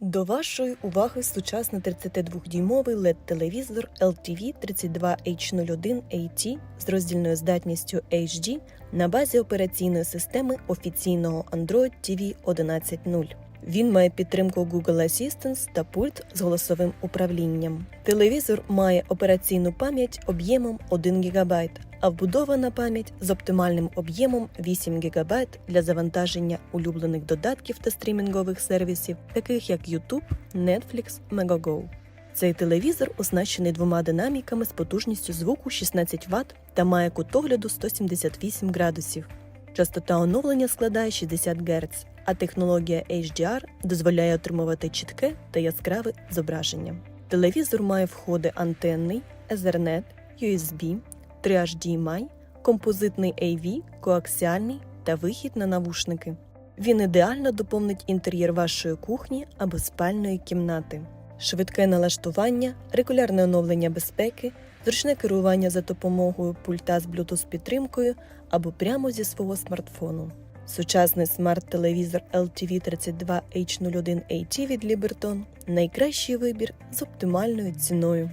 До вашої уваги сучасний 32-дюймовий LED-телевізор LTV 32H01AT з роздільною здатністю HD на базі операційної системи офіційного Android TV 11.0. Він має підтримку Google Assistant та пульт з голосовим управлінням. Телевізор має операційну пам'ять об'ємом 1 ГБ, а вбудована пам'ять з оптимальним об'ємом 8 ГБ для завантаження улюблених додатків та стрімінгових сервісів, таких як YouTube, Netflix, Megogo. Цей телевізор оснащений двома динаміками з потужністю звуку 16 Вт та має кут огляду 178 градусів. Частота оновлення складає 60 Гц, а технологія HDR дозволяє отримувати чітке та яскраве зображення. Телевізор має входи антенний, Ethernet, USB, 3 HDMI, композитний AV, коаксіальний та вихід на навушники. Він ідеально доповнить інтер'єр вашої кухні або спальної кімнати. Швидке налаштування, регулярне оновлення безпеки, зручне керування за допомогою пульта з Bluetooth підтримкою або прямо зі свого смартфону. Сучасний смарт-телевізор LTV 32H01AT від Liberton – найкращий вибір з оптимальною ціною.